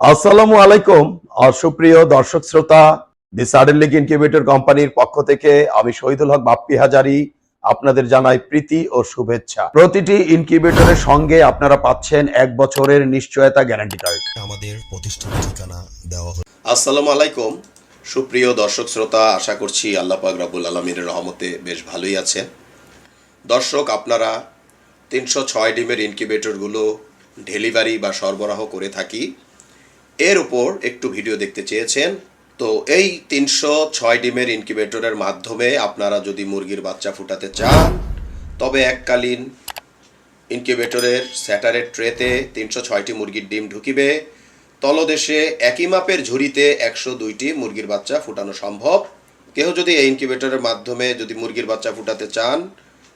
আসসালামু আলাইকুম আর সুপ্রিয় দর্শক শ্রোতা দি সাডেন লিগ ইনকিউবেটর কোম্পানির পক্ষ থেকে আমি শহীদুল হক বাপ্পি হাজারি আপনাদের জানাই প্রীতি ও শুভেচ্ছা। প্রতিটি ইনকিউবেটরের সঙ্গে আপনারা পাচ্ছেন এক বছরের নিশ্চয়তা গ্যারান্টি কার্ড আমাদের প্রতিষ্ঠান ঠিকানা দেওয়া হলো আসসালামু আলাইকুম সুপ্রিয় দর্শক শ্রোতা আশা করছি আল্লাহ পাক রাবুল আলমীর রহমতে বেশ ভালোই আছেন। দর্শক আপনারা তিনশো ছয় ডিমের ইনকিউবেটরগুলো ডেলিভারি বা সরবরাহ করে থাকি। এর উপর একটু ভিডিও দেখতে চেয়েছেন। তো এই তিনশো ছয় ডিমের ইনকিউবেটরের মাধ্যমে আপনারা যদি মুরগির বাচ্চা ফুটাতে চান, তবে এককালীন ইনকিউবেটরের স্যাটারের ট্রেতে তিনশো ছয়টি মুরগির ডিম ঢুকিবে। তলদেশে একই মাপের ঝুড়িতে একশো দুইটি মুরগির বাচ্চা ফুটানো সম্ভব। কেউ যদি এই ইনকিউবেটরের মাধ্যমে যদি মুরগির বাচ্চা ফুটাতে চান,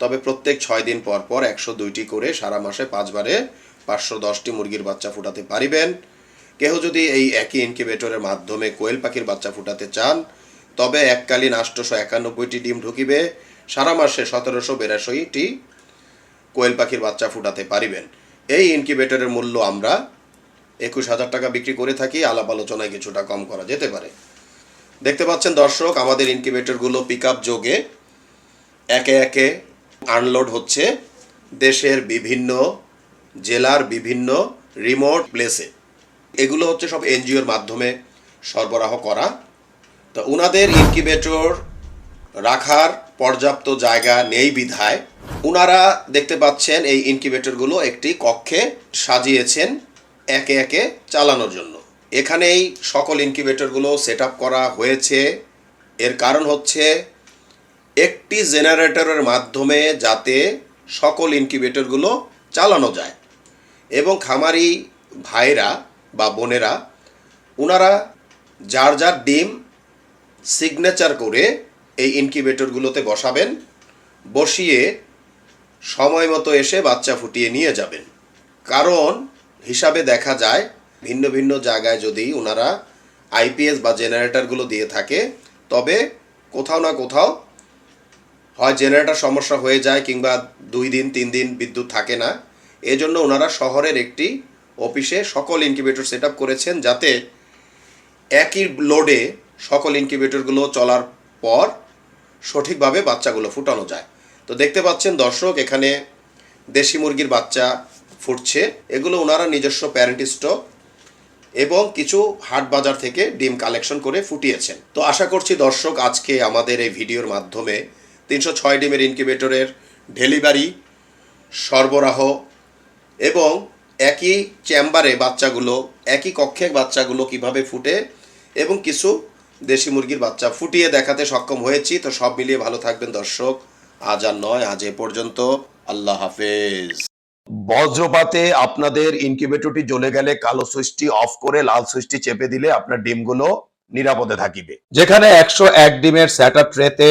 তবে প্রত্যেক ছয় দিন পর পর একশো দুইটি করে সারা মাসে পাঁচবারে পাঁচশো দশটি মুরগির বাচ্চা ফুটাতে পারিবেন। কেউ যদি এই একই ইনকিউবেটরের মাধ্যমে কোয়েল পাখির বাচ্চা ফুটাতে চান, তবে এককালীন আটশোশো একানব্বইটি ডিম ঢুকিবে, সারা মাসে সতেরোশো বিরাশিটি কোয়েল পাখির বাচ্চা ফুটাতে পারিবেন। এই ইনকিউবেটরের মূল্য আমরা একুশ হাজার টাকা বিক্রি করে থাকি, আলাপ আলোচনায় কিছুটা কম করা যেতে পারে। দেখতে পাচ্ছেন দর্শক, আমাদের ইনকিউবেটরগুলো পিক আপ যোগে একে একে আনলোড হচ্ছে দেশের বিভিন্ন জেলার বিভিন্ন রিমোট প্লেসে এগুলো হচ্ছে সব এনজিওর মাধ্যমে সরবরাহ করা। তো ওনাদের ইনকিউবেটর রাখার পর্যাপ্ত জায়গা নেই বিধায়। ওনারা দেখতে পাচ্ছেন এই ইনকিউবেটরগুলো একটি কক্ষে সাজিয়েছেন একে একে চালানোর জন্য। এখানেই সকল ইনকিউবেটরগুলো সেট করা হয়েছে। এর কারণ হচ্ছে একটি জেনারেটরের মাধ্যমে যাতে সকল ইনকিউবেটরগুলো চালানো যায়। এবং খামারি ভাইরা বা বোনেরা ওনারা যার যার ডিম সিগনেচার করে এই ইনকিউবেটরগুলোতে বসাবেন, বসিয়ে সময় মতো এসে বাচ্চা ফুটিয়ে নিয়ে যাবেন। কারণ হিসাবে দেখা যায়, ভিন্ন ভিন্ন জায়গায় যদি ওনারা আইপিএস বা জেনারেটরগুলো দিয়ে থাকে, তবে কোথাও না কোথাও হয় জেনারেটর সমস্যা হয়ে যায় কিংবা দুই দিন, তিন দিন বিদ্যুৎ থাকে না। এজন্য ওনারা শহরের একটি অফিসে সকল ইনকিউবেটর সেট করেছেন যাতে একই লোডে সকল ইনকিউবেটরগুলো চলার পর সঠিকভাবে বাচ্চাগুলো ফুটানো যায়। তো দেখতে পাচ্ছেন দর্শক, এখানে দেশি মুরগির বাচ্চা ফুটছে। এগুলো ওনারা নিজস্ব প্যারেন্ট স্টক এবং কিছু হাট বাজার থেকে ডিম কালেকশন করে ফুটিয়েছেন। তো আশা করছি দর্শক, আজকে আমাদের এই ভিডিওর মাধ্যমে তিনশো ছয় ডিমের ইনকিউবেটরের ডেলিভারি সরবরাহ এবং একই চেম্বারে বাচ্চাগুলো একই কক্ষে বাচ্চাগুলো কীভাবে ফুটে এবং কিছু দেশি মুরগির বাচ্চা ফুটিয়ে দেখাতে সক্ষম হয়েছি। তো সব মিলিয়ে ভালো থাকবেন দর্শক। আজ আর নয় আজ এ পর্যন্ত। আল্লাহ হাফেজ। বজ্রপাতে আপনাদের ইনকিউবেটরটি জ্বলে গেলে কালো সুইচটি অফ করে লাল সুইচটি চেপে দিলে আপনার ডিমগুলো নিরাপদে থাকিবে। যেখানে একশো এক ডিমের স্যাটার ট্রেতে